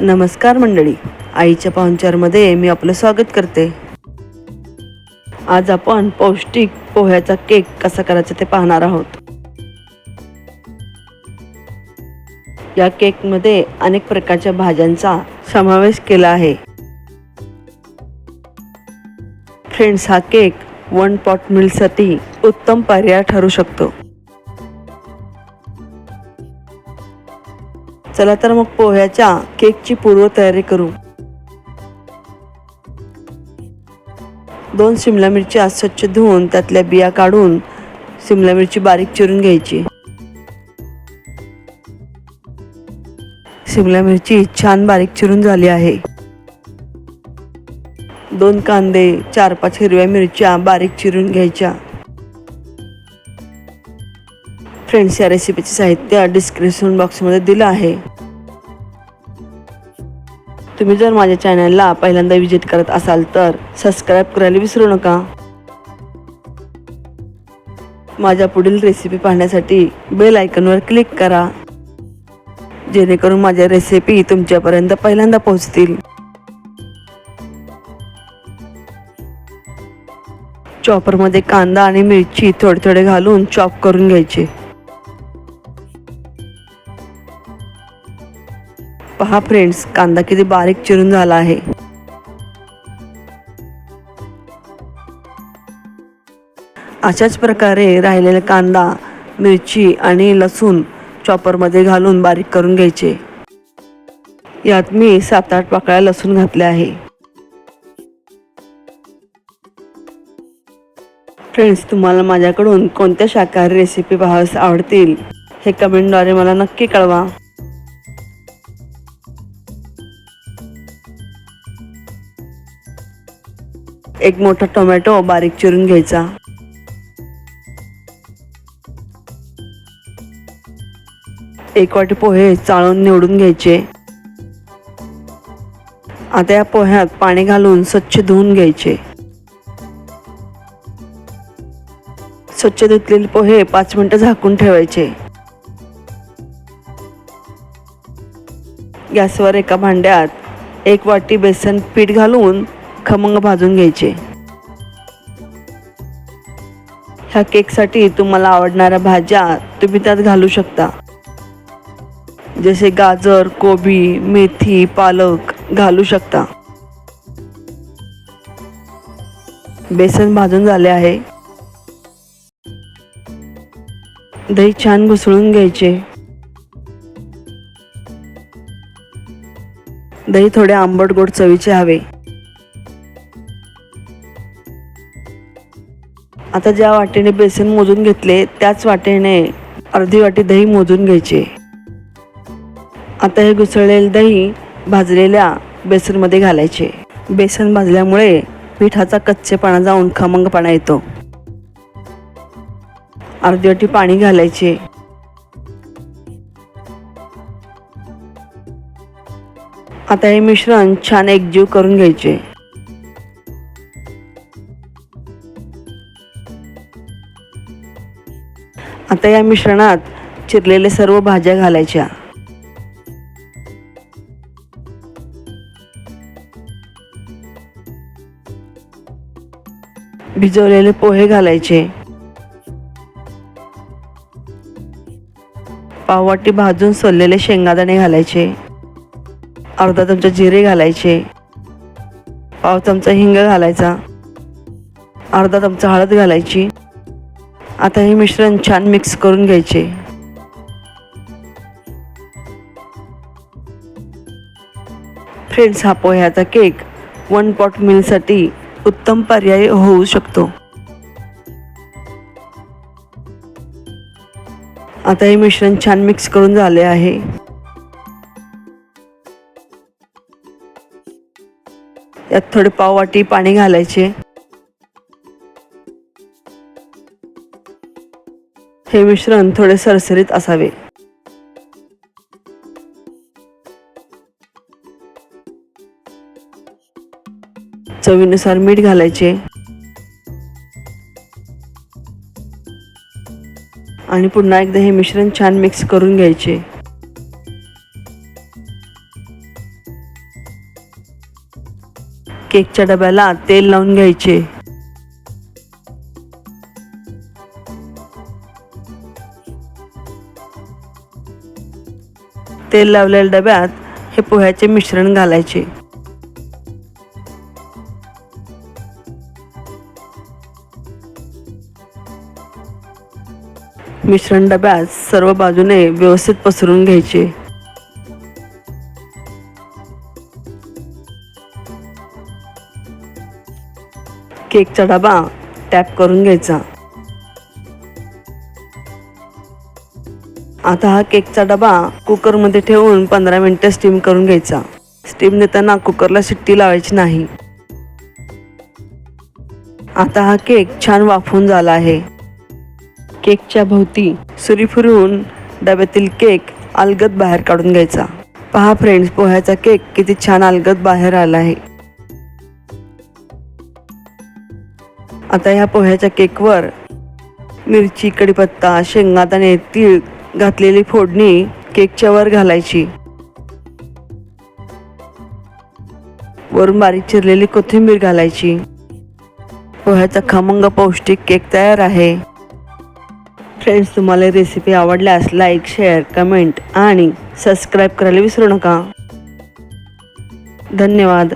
नमस्कार मंडळी. आईच्या पाहुणचारमध्ये मी आपलं स्वागत करते. आज आपण पौष्टिक पोह्याचा केक कसा करायचा ते पाहणार आहोत. या केकमध्ये अनेक प्रकारच्या भाज्यांचा समावेश केला आहे. फ्रेंड्स हा केक वन पॉट मिलसाठी उत्तम पर्याय ठरू शकतो. चला तर मग पोह्याच्या केकची पूर्वतयारी करू. दोन शिमला मिरच्या स्वच्छ धुवून त्यातल्या बिया काढून शिमला मिरची बारीक चिरून घ्यायची. शिमला मिरची छान बारीक चिरून झाली आहे. दोन कांदे चार पाच हिरव्या मिरच्या बारीक चिरून घ्यायच्या. फ्रेंड्स या रेसिपीचे साहित्य डिस्क्रिप्शन बॉक्समध्ये दिलं आहे. तुम्ही जर माझ्या चॅनलला पहिल्यांदा विजिट करत असाल तर सबस्क्राईब करायला विसरू नका. माझ्या पुढील रेसिपी पाहण्यासाठी बेल आयकनवर क्लिक करा. जेणेकरून माझ्या रेसिपी तुमच्यापर्यंत पहिल्यांदा पोहोचतील. चॉपरमध्ये कांदा आणि मिरची थोडे थोडे घालून चॉप करून घ्यायचे. पहा फ्रेंड्स कांदा किती बारीक चिरून झाला आहे. अशाच प्रकारे राहिलेला कांदा मिरची आणि लसूण चॉपरमध्ये घालून बारीक करून घ्यायचे. यात मी सात आठ पाकळ्या लसूण घातल्या आहे. फ्रेंड्स तुम्हाला माझ्याकडून कोणत्या शाकाहारी रेसिपी पाहाव्यास आवडतील हे कमेंटद्वारे मला नक्की कळवा. एक मोठा टोमॅटो बारीक चिरून घ्यायचा. एक वाटी पोहे चाळून निवडून घ्यायचे. आता या पोह्यात पाणी घालून स्वच्छ धुवून घ्यायचे. स्वच्छ धुतलेले पोहे पाच मिनिटं झाकून ठेवायचे. गॅसवर एका भांड्यात एक वाटी बेसन पीठ घालून खमंग भाजून घ्यायचे. ह्या केकसाठी तुम्हाला आवडणाऱ्या भाज्या तुम्ही त्यात घालू शकता. जसे गाजर कोबी मेथी पालक घालू शकता. बेसन भाजून झाले आहे. दही छान घुसळून घ्यायचे. दही थोडे आंबट गोड चवीचे हवे. आता ज्या वाटेने बेसन मोजून घेतले त्याच वाटेने अर्धी वाटी दही मोजून घ्यायचे. आता हे घुसळलेले दही भाजलेल्या बेसनमध्ये घालायचे. बेसन भाजल्यामुळे पिठाचा कच्चेपणा जाऊन खमंगपणा येतो. अर्धी वाटी पाणी घालायचे. आता हे मिश्रण छान एकजीव करून घ्यायचे. आता या मिश्रणात चिरलेले सर्व भाज्या घालायच्या. भिजवलेले पोहे घालायचे. पाववाटी भाजून सोललेले शेंगादाणे घालायचे. अर्धा चमचा जिरे घालायचे. पाव चमचा हिंग घालायचा. अर्धा चमचा हळद घालायची. आता हे मिश्रण छान मिक्स करून घ्यायचे. फ्रेंड्स हा पोह्याचा केक वन पॉट मिलसाठी उत्तम पर्याय होऊ शकतो. आता हे मिश्रण छान मिक्स करून झाले आहे. यात थोडे पाववाटी पाणी घालायचे. हे मिश्रण थोडे सरसरीत असावे. चवीनुसार मीठ घालायचे. आणि पुन्हा एकदा हे मिश्रण छान मिक्स करून घ्यायचे. केकच्या डब्याला तेल लावून घ्यायचे. तेल लावलेल्या डब्यात हे पोह्याचे मिश्रण घालायचे. मिश्रण डब्यात सर्व बाजूने व्यवस्थित पसरून घ्यायचे. केकचा डबा टॅप करून घ्यायचा. आता हा केकचा डबा कुकरमध्ये ठेवून पंधरा मिनटं स्टीम करून घ्यायचा. स्टीम देताना कुकरला शिट्टी लावायची नाही. आता हा केक छान वाफून झाला आहे. केकच्या भोवती सुरी फिरवून डब्यातील केक अलगद बाहेर काढून घ्यायचा. पहा फ्रेंड्स पोह्याचा केक किती छान अलगद बाहेर आला आहे. आता ह्या पोह्याच्या केकवर मिरची कढीपत्ता शेंगादाणे तीळ घातलेली फोडणी केकच्या वर घालायची. वरून बारीक चिरलेली कोथिंबीर घालायची. पोह्याचा खमंग पौष्टिक केक तयार आहे. फ्रेंड्स तुम्हाला रेसिपी आवडल्यास लाईक शेअर कमेंट आणि सबस्क्राईब करायला विसरू नका. धन्यवाद.